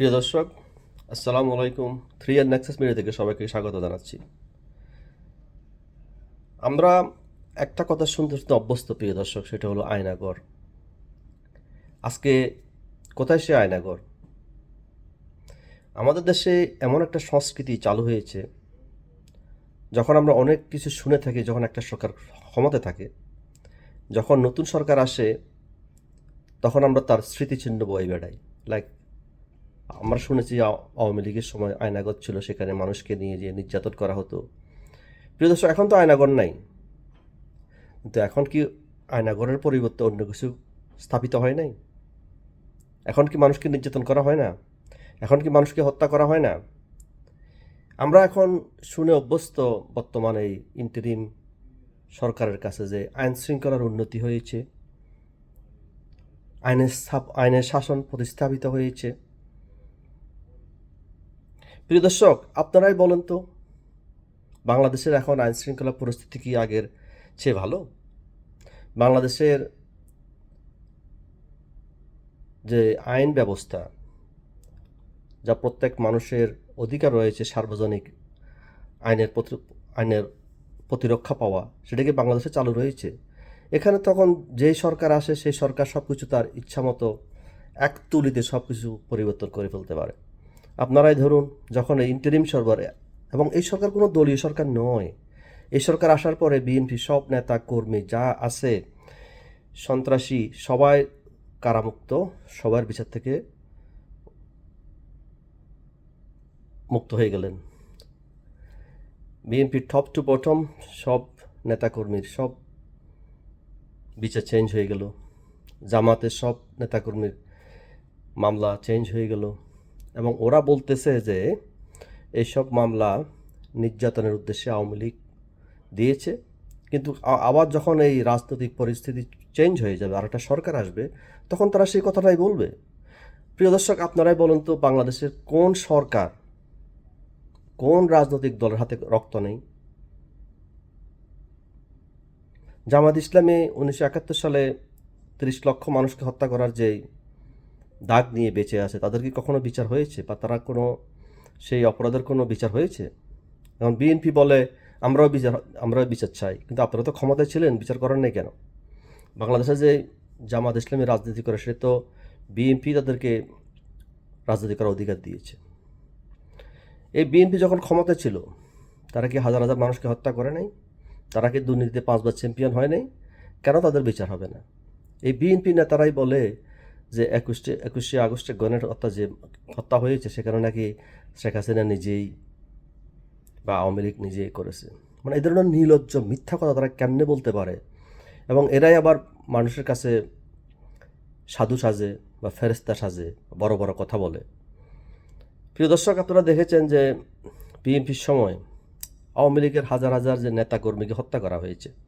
প্রিয় দর্শক, আসসালামু আলাইকুম। থ্রি আর নেক্সাস মিডিয়া থেকে সবাইকে স্বাগত জানাচ্ছি। আমরা একটা কথা শুনতে শুনতে অভ্যস্ত, প্রিয় দর্শক, সেটা হলো আয়নাগর। আজকে কোথায় সে আয়নাগর? আমাদের দেশে এমন একটা সংস্কৃতি চালু হয়েছে, যখন আমরা অনেক কিছু শুনে থাকি, যখন একটা সরকার ক্ষমতায় থাকে, যখন নতুন সরকার আসে, তখন আমরা তার স্মৃতিচিহ্ন বই বেড়াই। লাইক আমরা শুনেছি আওয়ামী লীগের সময় আয়নাগর ছিল, সেখানে মানুষকে নিয়ে যে নির্যাতন করা হতো। প্রিয় দর্শক, এখন তো আয়নাগর নাই। কিন্তু এখন কি আয়নাগরের পরিবর্তে অন্য কিছু স্থাপিত হয় নাই? এখন কি মানুষকে নির্যাতন করা হয় না? এখন কি মানুষকে হত্যা করা হয় না? আমরা এখন শুনে অভ্যস্ত বর্তমানে এই ইন্টারিম সরকারের কাছে যে আইন শৃঙ্খলার উন্নতি হয়েছে, আইনের আইনের শাসন প্রতিস্থাপিত হয়েছে। প্রিয় দর্শক, আপনারাই বলেন তো, বাংলাদেশের এখন আইন শৃঙ্খলা পরিস্থিতি কি আগের চেয়ে ভালো? বাংলাদেশের যে আইন ব্যবস্থা, যা প্রত্যেক মানুষের অধিকার রয়েছে সার্বজনিক আইনের আইনের প্রতিরক্ষা পাওয়া, সেটা কি বাংলাদেশে চালু রয়েছে? এখানে তখন যেই সরকার আসে, সেই সরকার সব কিছু তার ইচ্ছা মতো এক তুলিতে সব কিছু পরিবর্তন করে ফেলতে পারে। আপনারাই ধরুন, যখন এই ইন্টারিম সরকার, এবং এই সরকার কোনো দলীয় সরকার নয়। এই সরকার আসার পরে বিএনপি সব নেতা, কর্মী যা আছে, সন্ত্রাসী সবাই কারামুক্ত, সবার বিচার থেকে মুক্ত হয়ে গেলেন। বিএনপির টপ টু বটম সব নেতাকর্মীর সব বিচার চেঞ্জ হয়ে গেল। জামাতের সব নেতাকর্মীর মামলা চেঞ্জ হয়ে গেল। এবং ওরা বলতেছে যে এইসব মামলা নির্যাতনের উদ্দেশ্যে আওয়ামী লীগ দিয়েছে। কিন্তু আবার যখন এই রাজনৈতিক পরিস্থিতি চেঞ্জ হয়ে যাবে আর একটা সরকার আসবে, তখন তারা সেই কথাটাই বলবে। প্রিয় দর্শক, আপনারাই বলুন তো বাংলাদেশের কোন সরকার, কোন রাজনৈতিক দলের হাতে রক্ত নেই? জামাত ইসলামী উনিশশো একাত্তর সালে তিরিশ লক্ষ মানুষকে হত্যা করার যে দাগ নিয়ে বেঁচে আছে, তাদের কি কখনো বিচার হয়েছে? বা তারা কোনো সেই অপরাধের কোনো বিচার হয়েছে? এখন বিএনপি বলে, আমরাও বিচার আমরাও বিচার চাই। কিন্তু আপনারা তো ক্ষমতায় ছিলেন, বিচার করেন নাই কেন? বাংলাদেশে যে জামাত ইসলামী রাজনীতি করে, সে তো বিএনপি তাদেরকে রাজনীতি করার অধিকার দিয়েছে। এই বিএনপি যখন ক্ষমতায় ছিল, তারা কি হাজার হাজার মানুষকে হত্যা করে নাই? তারা কি দুর্নীতিতে পাঁচবার চ্যাম্পিয়ন হয় নাই? কেন তাদের বিচার হবে না? এই বিএনপি নেতারাই বলে যে একুশে একুশে আগস্টে গণের হত্যা যে হত্যা হয়েছে সেখানে নাকি শেখ হাসিনা নিজেই বা আওয়ামী লীগ নিজেই করেছে। মানে এই ধরনের নির্লজ্জ মিথ্যা কথা তারা কেমনে বলতে পারে? এবং এরাই আবার মানুষের কাছে সাধু সাজে বা ফেরেস্তা সাজে, বড় বড় কথা বলে। প্রিয় দর্শক, আপনারা দেখেছেন যে বিএনপির সময় আওয়ামী লীগের হাজার হাজার যে নেতা কর্মীকে হত্যা করা হয়েছে।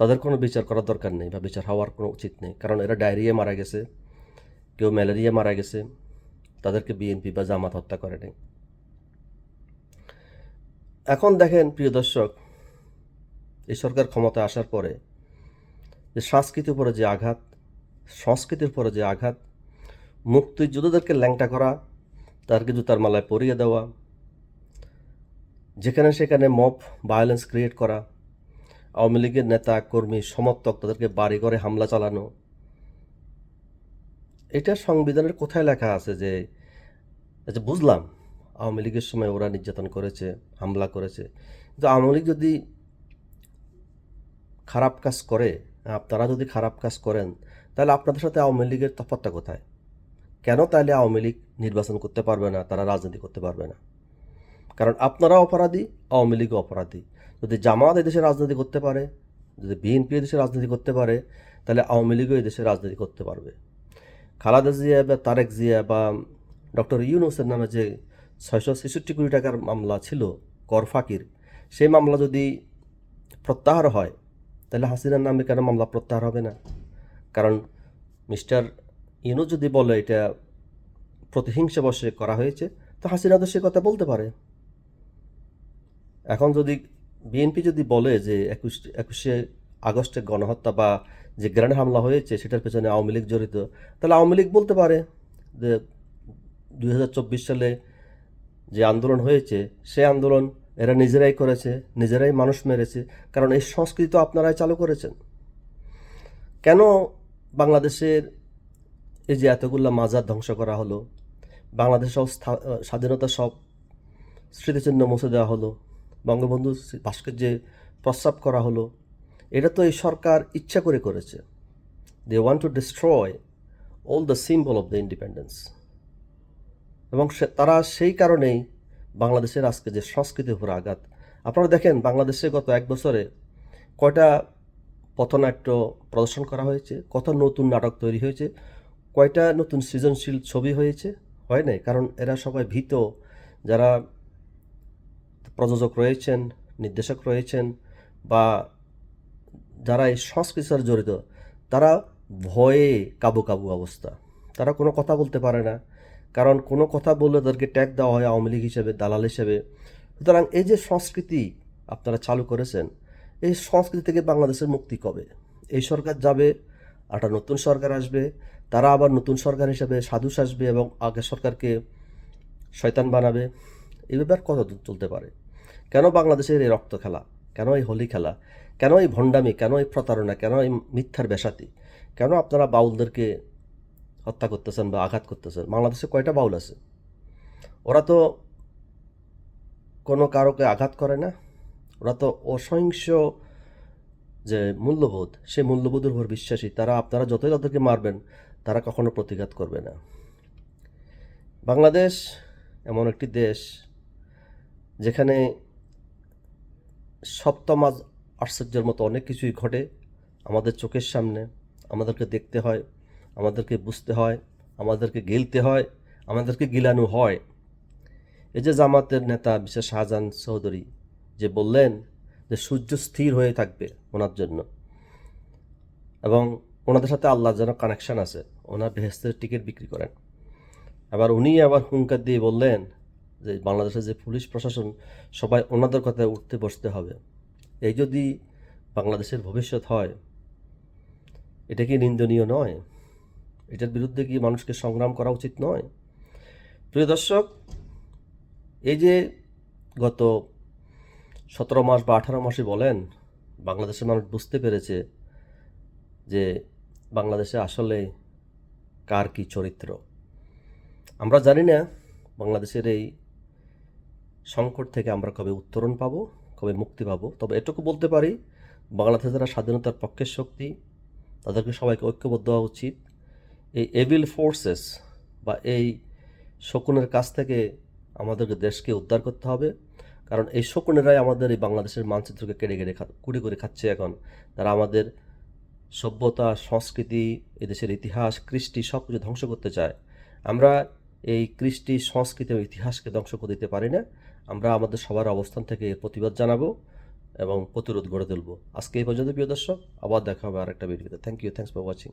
তাদের কোনো বিচার করার দরকার নেই বা বিচার হওয়ার কোনো উচিত নেই। কারণ এরা ডায়রিয়া মারা গেছে, কেউ ম্যালেরিয়া মারা গেছে, তাদেরকে বিএনপি বা জামাত হত্যা করে নাই। এখন দেখেন, প্রিয় দর্শক, এই সরকার ক্ষমতায় আসার পরে যে সংস্কৃতির উপরে যে আঘাত, সংস্কৃতির উপরে যে আঘাত, মুক্তিযোদ্ধাদেরকে ল্যাংটা করা তাদেরকে জুতার মালায় পরিয়ে দেওয়া, যেখানে সেখানে মব ভায়োলেন্স ক্রিয়েট করা আওয়ামী লীগের নেতা, কর্মী, সমর্থক তাদেরকে বাড়ি ঘরে হামলা চালানো। এটা সংবিধানের কোথায় লেখা আছে যে আচ্ছা বুঝলাম, আওয়ামী লীগের সময় ওরা নির্যাতন করেছে, হামলা করেছে। কিন্তু আওয়ামী লীগ যদি খারাপ কাজ করে আপনারা যদি খারাপ কাজ করেন, তাহলে আপনাদের সাথে আওয়ামী লীগের তফাৎটা কোথায়? কেন তাহলে আওয়ামী লীগ নির্বাচন করতে পারবে না, তারা রাজনীতি করতে পারবে না? কারণ আপনারা অপরাধী, আওয়ামী লীগও অপরাধী। যদি জামাত এদেশে রাজনীতি করতে পারে, যদি বিএনপি এদেশে রাজনীতি করতে পারে, তাহলে আওয়ামী লীগও এদেশে রাজনীতি করতে পারবে। খালাদা জিয়া বা তারেক জিয়া বা ডক্টর ইউনুসের নামে যে ছয়শো ছেষট্টি কোটি টাকার মামলা ছিল, কর ফাঁকির, সেই মামলা যদি প্রত্যাহার হয়, তাহলে হাসিনার নামে কেন মামলা প্রত্যাহার হবে না? কারণ মিস্টার ইউনুস যদি বলে এটা প্রতিহিংসা বসে করা হয়েছে, তো হাসিনা তো সে কথা বলতে পারে। এখন যদি বিএনপি যদি বলে যে একুশ, একুশে আগস্টে গণহত্যা বা যে গ্রেনেড হামলা হয়েছে সেটার পেছনে আওয়ামী লীগ জড়িত, তাহলে আওয়ামী লীগ বলতে পারে যে দুই হাজার চব্বিশ সালে যে আন্দোলন হয়েছে সে আন্দোলন এরা নিজেরাই করেছে, নিজেরাই মানুষ মেরেছে, কারণ এই সংস্কৃতি তো আপনারাই চালু করেছেন। কেন বাংলাদেশের এই যে এতগুলো মাজার ধ্বংস করা হলো বাংলাদেশ স্বাধীনতা সব স্মৃতিচিহ্ন মুছে দেওয়া হলো বঙ্গবন্ধু ভাস্কর্যে প্রস্রাব করা হলো, এটা তো এই সরকার ইচ্ছা করে করেছে। They want to destroy all the symbol of the independence এবং তারা সেই কারণেই বাংলাদেশের আজকে যে সংস্কৃতির উপর আঘাত। আপনারা দেখেন, বাংলাদেশে গত এক বছরে কয়টা পথনাট্য প্রদর্শন করা হয়েছে, কত নতুন নাটক তৈরি হয়েছে, কয়টা নতুন সৃজনশীল ছবি হয়েছে, হয় নাই? কারণ এরা সবাই ভীত, যারা প্রযোজক রয়েছেন, নির্দেশক রয়েছেন বা যারা এই সংস্কৃতির জড়িত, তারা ভয়ে কাবু কাবু অবস্থা। তারা কোনো কথা বলতে পারে না। কারণ কোনো কথা বললে তাদেরকে ট্যাগ দেওয়া হয় আওয়ামী লীগ হিসেবে, দালাল হিসেবে। সুতরাং এই যে সংস্কৃতি আপনারা চালু করেছেন, এই সংস্কৃতি থেকে বাংলাদেশের মুক্তি কবে? এই সরকার যাবে, একটা নতুন সরকার আসবে, তারা আবার নতুন সরকার হিসেবে সাধু সাজবে এবং আগের সরকারকে শয়তান বানাবে, এই ব্যাপার কত চলতে পারে? কেন বাংলাদেশের এই রক্ত খেলা? কেন এই হোলি খেলা? কেন এই ভণ্ডামি? কেন এই প্রতারণা? কেন এই মিথ্যার বেসাতি? কেন আপনারা বাউলদেরকে হত্যা করতেছেন বা আঘাত করতেছেন? বাংলাদেশে কয়টা বাউল আছে? ওরা তো কোনো কারোকে আঘাত করে না। ওরা তো অসহিংস যে মূল্যবোধ, সেই মূল্যবোধের উপর বিশ্বাসী। তারা, আপনারা যতই তাদেরকে মারবেন, তারা কখনো প্রতিঘাত করবে না। বাংলাদেশ এমন একটি দেশ যেখানে সপ্তম আশ্চর্যের মতো অনেক কিছুই ঘটে। আমাদের চোখের সামনে আমাদেরকে দেখতে হয়, আমাদেরকে বুঝতে হয়, আমাদেরকে গিলতে হয়, আমাদেরকে গিলানো হয়। এই যে জামাতের নেতা বিশেষ শাহজাহান চৌধুরী যে বললেন যে সূর্য স্থির হয়ে থাকবে ওনার জন্য এবং ওনাদের সাথে আল্লাহর যেন কানেকশন আছে, ওনার বেহেস্তের টিকিট বিক্রি করেন। আবার উনি আবার হুঙ্কার দিয়ে বললেন যে বাংলাদেশের যে পুলিশ প্রশাসন, সবাই ওনাদের কথায় উঠতে বসতে হবে। এই যদি বাংলাদেশের ভবিষ্যৎ হয়, এটা কি নিন্দনীয় নয়? এটার বিরুদ্ধে কি মানুষকে সংগ্রাম করা উচিত নয়? প্রিয় দর্শক, এই যে গত সতেরো মাস বা আঠারো মাসে বলেন, বাংলাদেশের মানুষ বুঝতে পেরেছে যে বাংলাদেশে আসলে কার কি চরিত্র। আমরা জানি না বাংলাদেশের এই সংকট থেকে আমরা কবে উত্তরণ পাব, কবে মুক্তি পাবো? তবে এটুকু বলতে পারি বাংলাদেশে যারা স্বাধীনতার পক্ষের শক্তি, তাদেরকে সবাইকে ঐক্যবদ্ধ হওয়া উচিত। এই এভিল ফোর্সেস বা এই শকুনের কাছ থেকে আমাদেরকে দেশকে উদ্ধার করতে হবে। কারণ এই শকুনেরাই আমাদের এই বাংলাদেশের মানচিত্রকে কেড়ে কেড়ে কুড়ে করে খাচ্ছে এখন। তারা আমাদের সভ্যতা, সংস্কৃতি এদেশের ইতিহাস, কৃষ্টি সব কিছু ধ্বংস করতে চায়। আমরা এই কৃষ্টি, সংস্কৃতি এবং ইতিহাসকে ধ্বংস করে দিতে পারি না। আমরা আমাদের সবার অবস্থান থেকে প্রতিবাদ জানাব এবং প্রতিরোধ গড়ে তুলব। আজকে এই পর্যন্ত, প্রিয় দর্শক, আবার দেখা হবে আরেকটা ভিডিওতে। Thank you thanks for watching